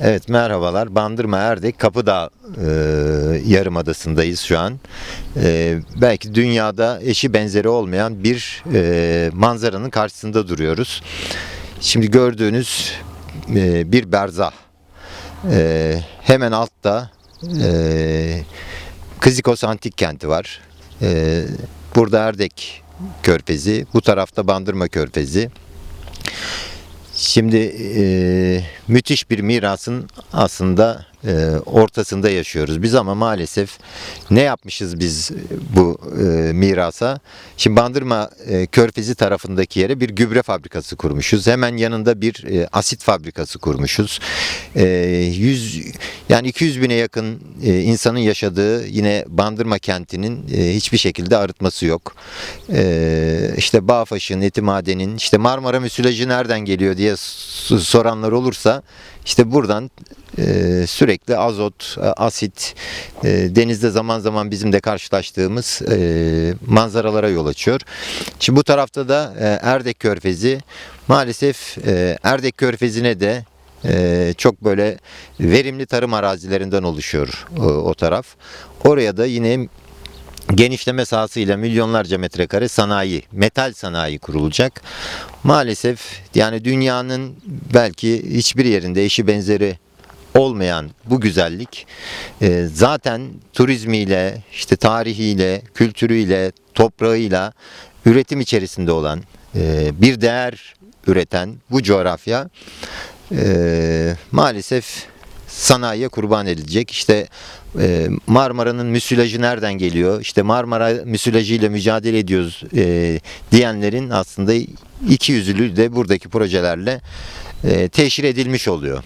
Evet. Merhabalar. Bandırma Erdek Kapıdağ e, Yarımadası'ndayız şu an. E, belki dünyada eşi benzeri olmayan bir e, manzaranın karşısında duruyoruz. Şimdi gördüğünüz e, bir berzah. E, hemen altta e, Kızikos Antik Kenti var. E, burada Erdek Körfezi, bu tarafta Bandırma Körfezi. Şimdi e, müthiş bir mirasın aslında e, ortasında yaşıyoruz biz ama maalesef ne yapmışız biz bu e, mirasa? Şimdi Bandırma e, Körfezi tarafındaki yere bir gübre fabrikası kurmuşuz. Hemen yanında bir e, asit fabrikası kurmuşuz. E, 100 yani 200 bine yakın e, insanın yaşadığı yine Bandırma kentinin e, hiçbir şekilde arıtması yok. E, işte Bağfaş'ın, Etimade'nin, işte Marmara müsilajı nereden geliyor diye soranlar olursa işte buradan e, sürekli azot, e, asit, e, denizde zaman zaman bizim de karşılaştığımız e, manzaralara yol açıyor. Şimdi bu tarafta da Erdek Körfezi. Maalesef Erdek Körfezi'ne de çok böyle verimli tarım arazilerinden oluşuyor o, o taraf. Oraya da yine genişleme sahasıyla milyonlarca metrekare sanayi, metal sanayi kurulacak. Maalesef yani dünyanın belki hiçbir yerinde eşi benzeri olmayan bu güzellik e, zaten turizmiyle, işte tarihiyle, kültürüyle, toprağıyla üretim içerisinde olan e, bir değer üreten bu coğrafya e, maalesef sanayiye kurban edilecek. İşte e, Marmara'nın müsilajı nereden geliyor? İşte Marmara müsilajıyla mücadele ediyoruz e, diyenlerin aslında iki yüzlülüğü de buradaki projelerle e, teşhir edilmiş oluyor.